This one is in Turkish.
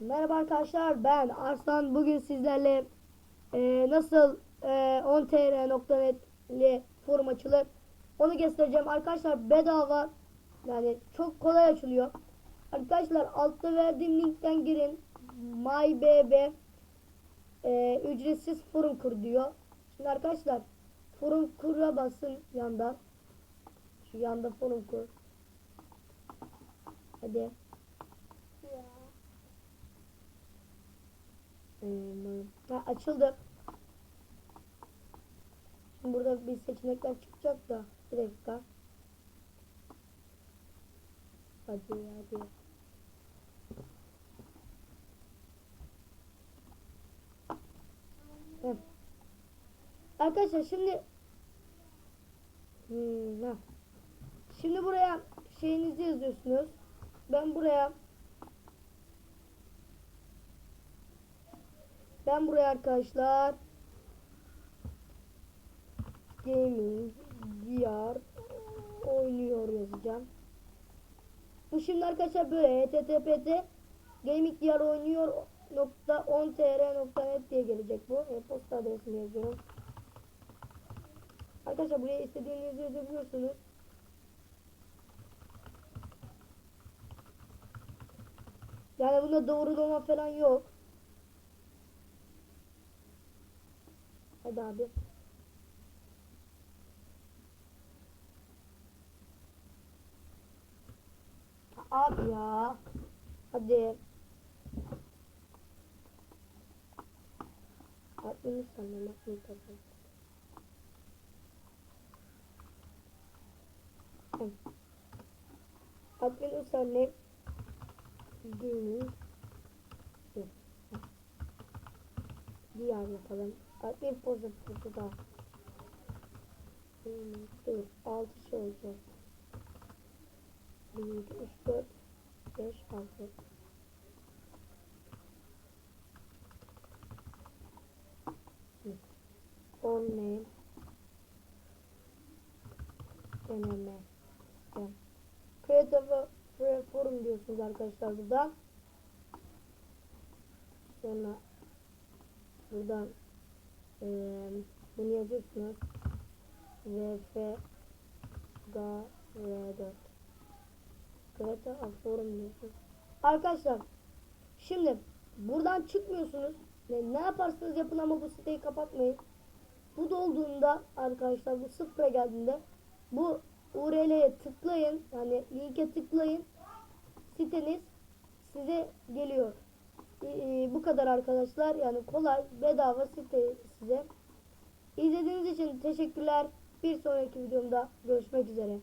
Merhaba arkadaşlar ben Arslan. Bugün sizlerle e, nasıl e, 10tr.net ile forum açılır onu göstereceğim. Arkadaşlar bedava yani çok kolay açılıyor. Arkadaşlar altta verdiğim linkten girin. Mybb e, ücretsiz forum kur diyor. Şimdi arkadaşlar forum kura basın yandan. Şu yanda forum kur. Hadi. Hmm, Ha, açıldı. Şimdi burada bir seçenekler çıkacak da. Bir dakika. Hadi hadi. Heh. Arkadaşlar şimdi hmm, ha. Şimdi buraya şeyinizi yazıyorsunuz. Ben buraya Ben buraya arkadaşlar gaming VR oynuyor yazacağım. Bu şimdi arkadaşlar böyle http'de gaming VR oynuyor nokta 10tr.net diye gelecek bu. E-posta adresini yazıyorum. Arkadaşlar buraya istediğinizi yazabiliyorsunuz. Yani bunda doğrulama falan yok. Hadi abi. Abi ya. Hadi. Aklını sanırım aklını kazan. Aklını sanırım. Günü. Diğer yapalım. Admin pozisyonu da. Hmm, dur. 6 şey olacak. 1, 2, 3, 4, 5, 6. On name. Deneme. Dem. Creative Forum diyorsunuz arkadaşlar burada. Sonra buradan ee, bunu yazıyorsunuz. VF GR4 Greta forum diyorsunuz. Arkadaşlar şimdi buradan çıkmıyorsunuz. Ne, ne yaparsanız yapın ama bu siteyi kapatmayın. Bu dolduğunda arkadaşlar bu sıfıra geldiğinde bu URL'ye tıklayın. Yani linke tıklayın. Siteniz size geliyor. Ee, bu kadar arkadaşlar. Yani kolay bedava site size. İzlediğiniz için teşekkürler. Bir sonraki videomda görüşmek üzere.